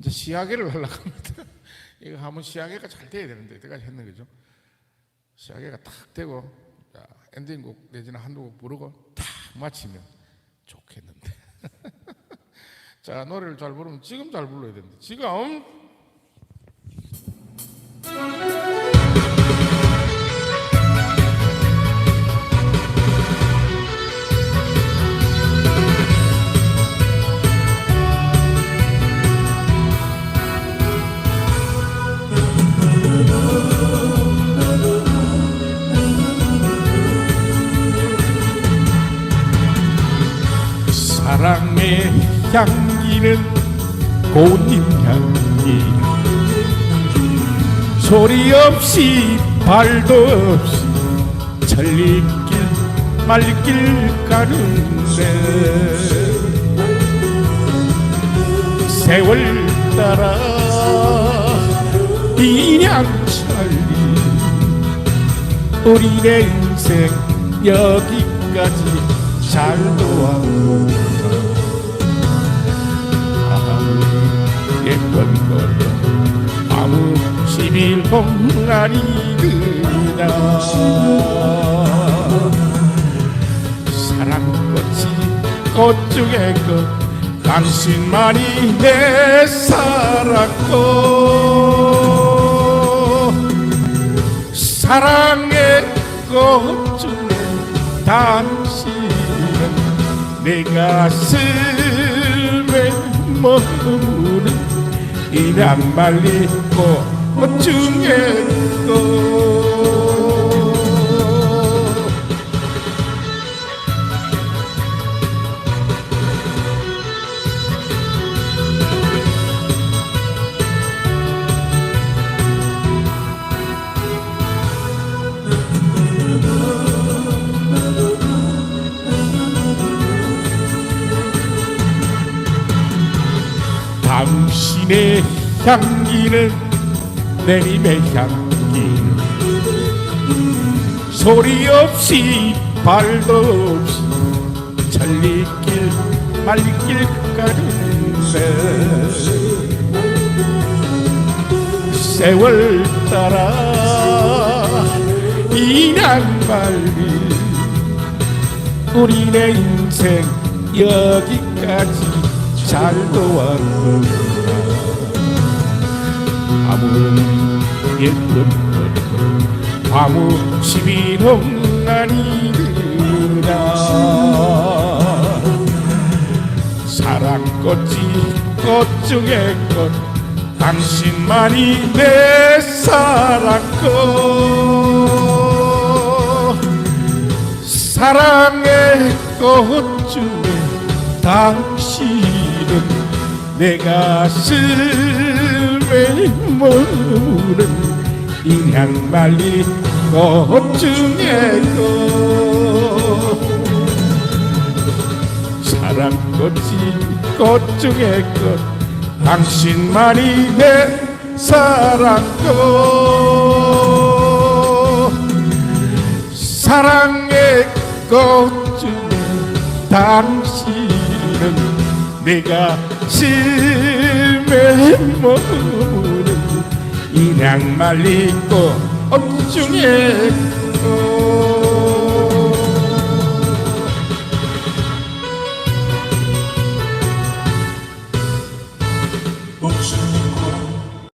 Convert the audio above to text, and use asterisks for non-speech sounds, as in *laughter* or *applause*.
이제 시야계를 하려고 합니다. *laughs* 이거 하면 시야계가 잘 돼야 되는데 여태까지 했는 거죠. 시야계가 탁 되고 자, 엔딩곡 내지는 한두 곡 부르고 탁 마치면 좋겠는데. *laughs* 자 노래를 잘 부르면 지금 잘 불러야 되는데 지금 사랑의 향기는 꽃잎 향기. 소리 없이 발도 없이 천리길 말길 가는데. 세월 따라 인양천리 우리의 인생 여기까지 잘도 왔구나 아 무 예쁜 것 아무 시빌 홍아니구나. 사랑꽃이 꽃 중에 꽃 당신만이 내 사랑꽃. 사랑의 꽃 중에 당신은 내 가슴에 머무는 이 낭만리 꽃 중에 꽃 당신의 향기는 내 입의 향기는 소리 없이 발도 없이 천리길 말길 가는데. 세월 따라 이낭말리 우리네 인생 여기까지 잘 도 왔구나. 아무 예쁜 것 아무 시비롱 아니구나 사랑꽃이 꽃 중에 꽃 당신만이 내 사랑꽃 사랑의 꽃 중에 당신은 내 가슴에 머무는 이 양말리 꽃 중에 꽃 사랑꽃이 꽃 중에 꽃 당신만이 내 사랑꽃 사랑의 꽃 중에 당신은 내가 심에 머무는 이 양말리 꽃 중에